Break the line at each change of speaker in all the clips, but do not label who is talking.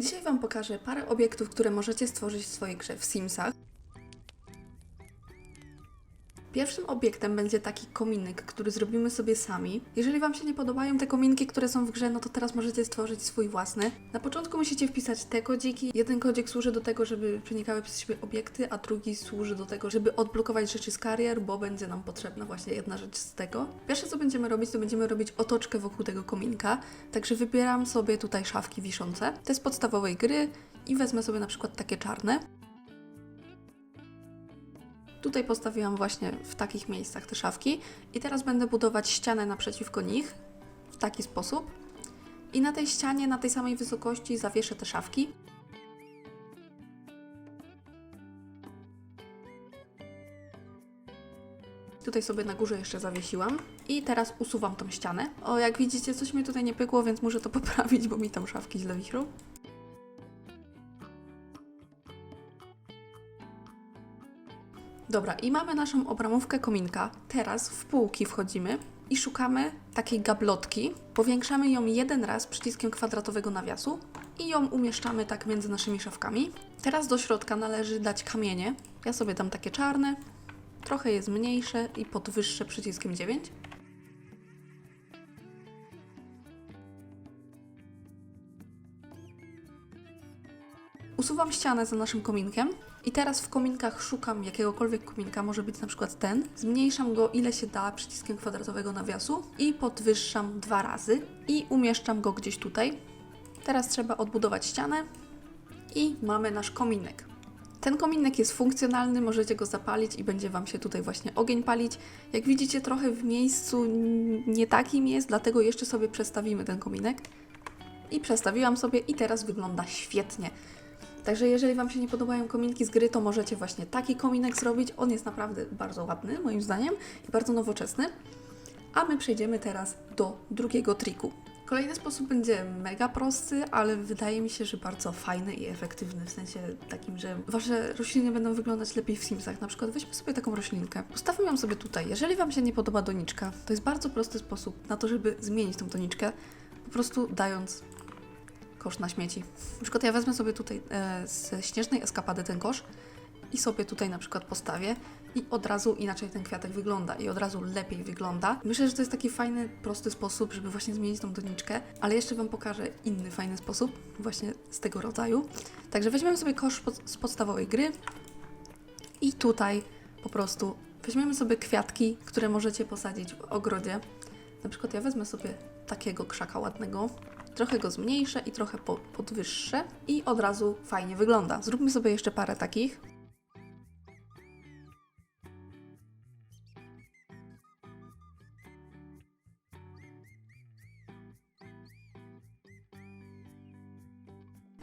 Dzisiaj Wam pokażę parę obiektów, które możecie stworzyć w swojej grze w Simsach. Pierwszym obiektem będzie taki kominek, który zrobimy sobie sami. Jeżeli Wam się nie podobają te kominki, które są w grze, no to teraz możecie stworzyć swój własny. Na początku musicie wpisać te kodziki. Jeden kodzik służy do tego, żeby przenikały przez siebie obiekty, a drugi służy do tego, żeby odblokować rzeczy z karier, bo będzie nam potrzebna właśnie jedna rzecz z tego. Pierwsze co będziemy robić, to będziemy robić otoczkę wokół tego kominka. Także wybieram sobie tutaj szafki wiszące. Te z podstawowej gry i wezmę sobie na przykład takie czarne. Tutaj postawiłam właśnie w takich miejscach te szafki i teraz będę budować ścianę naprzeciwko nich w taki sposób. I na tej ścianie, na tej samej wysokości zawieszę te szafki. Tutaj sobie na górze jeszcze zawiesiłam i teraz usuwam tą ścianę. O, jak widzicie, coś mi tutaj nie pykło, więc muszę to poprawić, bo mi tam szafki źle wichrzą. Dobra, i mamy naszą obramówkę kominka. Teraz w półki wchodzimy i szukamy takiej gablotki. Powiększamy ją jeden raz przyciskiem kwadratowego nawiasu i ją umieszczamy tak między naszymi szafkami. Teraz do środka należy dać kamienie. Ja sobie dam takie czarne, trochę je zmniejszę i podwyższę przyciskiem 9. Usuwam ścianę za naszym kominkiem i teraz w kominkach szukam jakiegokolwiek kominka, może być na przykład ten. Zmniejszam go ile się da przyciskiem kwadratowego nawiasu i podwyższam dwa razy i umieszczam go gdzieś tutaj. Teraz trzeba odbudować ścianę i mamy nasz kominek. Ten kominek jest funkcjonalny, możecie go zapalić i będzie Wam się tutaj właśnie ogień palić. Jak widzicie, trochę w miejscu nie takim jest, dlatego jeszcze sobie przestawimy ten kominek. I przestawiłam sobie i teraz wygląda świetnie. Także jeżeli Wam się nie podobają kominki z gry, to możecie właśnie taki kominek zrobić. On jest naprawdę bardzo ładny, moim zdaniem, i bardzo nowoczesny. A my przejdziemy teraz do drugiego triku. Kolejny sposób będzie mega prosty, ale wydaje mi się, że bardzo fajny i efektywny, w sensie takim, że Wasze rośliny będą wyglądać lepiej w Simsach. Na przykład weźmy sobie taką roślinkę, postawmy ją sobie tutaj. Jeżeli Wam się nie podoba doniczka, to jest bardzo prosty sposób na to, żeby zmienić tą doniczkę, po prostu dając kosz na śmieci. Na przykład ja wezmę sobie tutaj e, z śnieżnej eskapady ten kosz i sobie tutaj na przykład postawię i od razu inaczej ten kwiatek wygląda i od razu lepiej wygląda. Myślę, że to jest taki fajny, prosty sposób, żeby właśnie zmienić tą doniczkę, ale jeszcze Wam pokażę inny fajny sposób właśnie z tego rodzaju. Także weźmiemy sobie kosz pod, z podstawowej gry i tutaj po prostu weźmiemy sobie kwiatki, które możecie posadzić w ogrodzie. Na przykład ja wezmę sobie takiego krzaka ładnego, trochę go zmniejszę i trochę po, podwyższę i od razu fajnie wygląda. Zróbmy sobie jeszcze parę takich.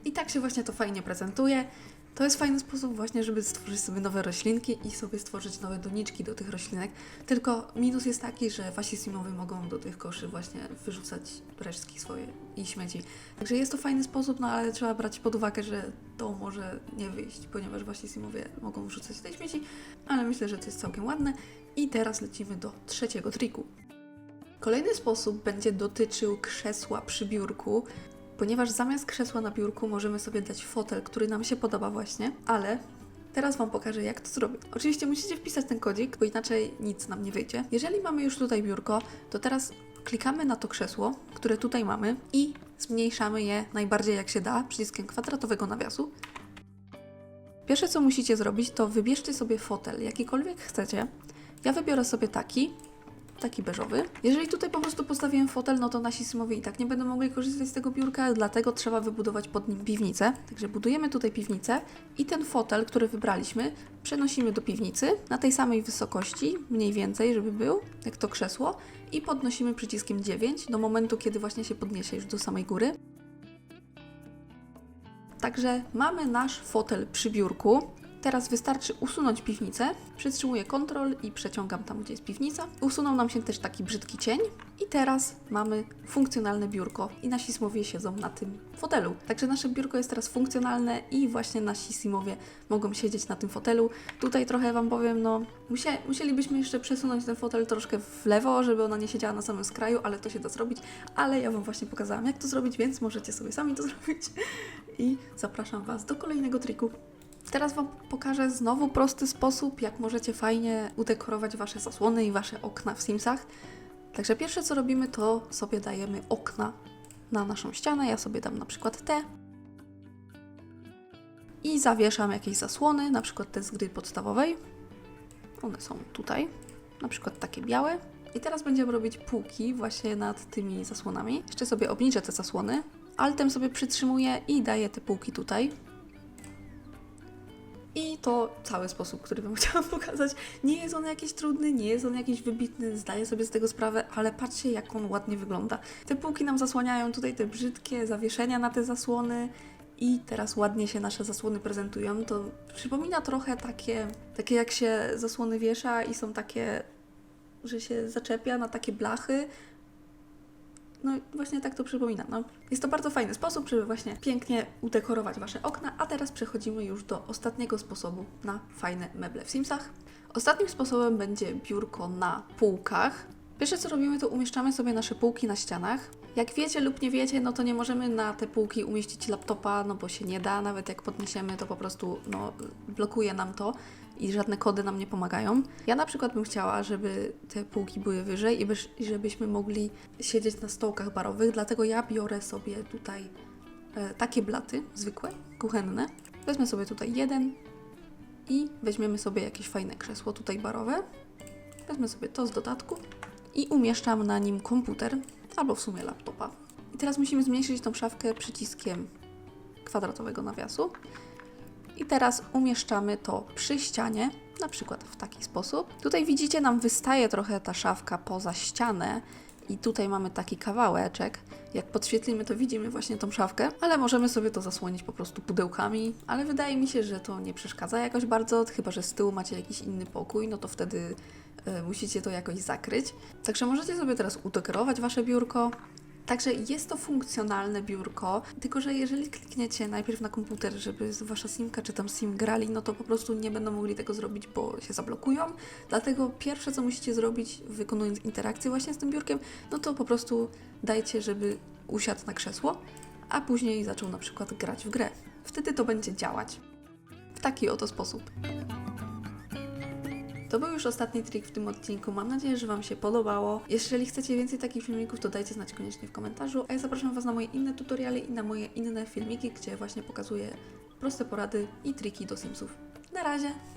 I tak się właśnie to fajnie prezentuje. To jest fajny sposób właśnie, żeby stworzyć sobie nowe roślinki i sobie stworzyć nowe doniczki do tych roślinek. Tylko minus jest taki, że wasi simowie mogą do tych koszy właśnie wyrzucać resztki swoje i śmieci. Także jest to fajny sposób, no ale trzeba brać pod uwagę, że to może nie wyjść, ponieważ wasi simowie mogą wrzucać te śmieci, ale myślę, że to jest całkiem ładne. I teraz lecimy do trzeciego triku. Kolejny sposób będzie dotyczył krzesła przy biurku, ponieważ zamiast krzesła na biurku możemy sobie dać fotel, który nam się podoba właśnie, ale teraz Wam pokażę, jak to zrobić. Oczywiście musicie wpisać ten kodzik, bo inaczej nic nam nie wyjdzie. Jeżeli mamy już tutaj biurko, to teraz klikamy na to krzesło, które tutaj mamy i zmniejszamy je najbardziej jak się da przyciskiem kwadratowego nawiasu. Pierwsze co musicie zrobić, to wybierzcie sobie fotel, jakikolwiek chcecie. Ja wybiorę sobie taki, taki beżowy. Jeżeli tutaj po prostu postawiłem fotel, no to nasi symowie i tak nie będą mogli korzystać z tego biurka, dlatego trzeba wybudować pod nim piwnicę. Także budujemy tutaj piwnicę i ten fotel, który wybraliśmy, przenosimy do piwnicy na tej samej wysokości, mniej więcej, żeby był, jak to krzesło, i podnosimy przyciskiem 9 do momentu, kiedy właśnie się podniesie już do samej góry. Także mamy nasz fotel przy biurku. Teraz wystarczy usunąć piwnicę. Przytrzymuję Ctrl i przeciągam tam, gdzie jest piwnica. Usunął nam się też taki brzydki cień. I teraz mamy funkcjonalne biurko i nasi simowie siedzą na tym fotelu. Także nasze biurko jest teraz funkcjonalne i właśnie nasi simowie mogą siedzieć na tym fotelu. Tutaj trochę Wam powiem, no musie, musielibyśmy jeszcze przesunąć ten fotel troszkę w lewo, żeby ona nie siedziała na samym skraju, ale to się da zrobić. Ale ja Wam właśnie pokazałam, jak to zrobić, więc możecie sobie sami to zrobić. I zapraszam Was do kolejnego triku. Teraz Wam pokażę znowu prosty sposób, jak możecie fajnie udekorować Wasze zasłony i Wasze okna w Simsach. Także pierwsze co robimy, to sobie dajemy okna na naszą ścianę. Ja sobie dam na przykład te. I zawieszam jakieś zasłony, na przykład te z gry podstawowej. One są tutaj, na przykład takie białe. I teraz będziemy robić półki właśnie nad tymi zasłonami. Jeszcze sobie obniżę te zasłony. Altem sobie przytrzymuję i daję te półki tutaj. I to cały sposób, który Wam chciałam pokazać. Nie jest on jakiś trudny, nie jest on jakiś wybitny, zdaję sobie z tego sprawę, ale patrzcie, jak on ładnie wygląda. Te półki nam zasłaniają tutaj te brzydkie zawieszenia na te zasłony. I teraz ładnie się nasze zasłony prezentują. To przypomina trochę takie, takie jak się zasłony wiesza i są takie, że się zaczepia na takie blachy, no właśnie tak to przypomina. No. Jest to bardzo fajny sposób, żeby właśnie pięknie udekorować Wasze okna, a teraz przechodzimy już do ostatniego sposobu na fajne meble w Simsach. Ostatnim sposobem będzie biurko na półkach. Pierwsze co robimy, to umieszczamy sobie nasze półki na ścianach. Jak wiecie lub nie wiecie, no to nie możemy na te półki umieścić laptopa, no bo się nie da, nawet jak podniesiemy, to po prostu no, blokuje nam to i żadne kody nam nie pomagają. Ja na przykład bym chciała, żeby te półki były wyżej i byś- i żebyśmy mogli siedzieć na stołkach barowych, dlatego ja biorę sobie tutaj e, takie blaty, zwykłe, kuchenne. Wezmę sobie tutaj jeden i weźmiemy sobie jakieś fajne krzesło tutaj barowe. Wezmę sobie to z dodatku i umieszczam na nim komputer, albo w sumie laptopa. I teraz musimy zmniejszyć tą szafkę przyciskiem kwadratowego nawiasu. I teraz umieszczamy to przy ścianie, na przykład w taki sposób. Tutaj widzicie, nam wystaje trochę ta szafka poza ścianę i tutaj mamy taki kawałeczek. Jak podświetlimy, to widzimy właśnie tą szafkę, ale możemy sobie to zasłonić po prostu pudełkami, ale wydaje mi się, że to nie przeszkadza jakoś bardzo, chyba że z tyłu macie jakiś inny pokój, no to wtedy e, musicie to jakoś zakryć. Także możecie sobie teraz udekorować wasze biurko. Także jest to funkcjonalne biurko, tylko że jeżeli klikniecie najpierw na komputer, żeby wasza simka czy tam sim grali, no to po prostu nie będą mogli tego zrobić, bo się zablokują. Dlatego pierwsze co musicie zrobić, wykonując interakcję właśnie z tym biurkiem, no to po prostu dajcie, żeby usiadł na krzesło, a później zaczął na przykład grać w grę. Wtedy to będzie działać. W taki oto sposób. To był już ostatni trik w tym odcinku. Mam nadzieję, że Wam się podobało. Jeżeli chcecie więcej takich filmików, to dajcie znać koniecznie w komentarzu. A ja zapraszam Was na moje inne tutoriale i na moje inne filmiki, gdzie właśnie pokazuję proste porady i triki do Simsów. Na razie!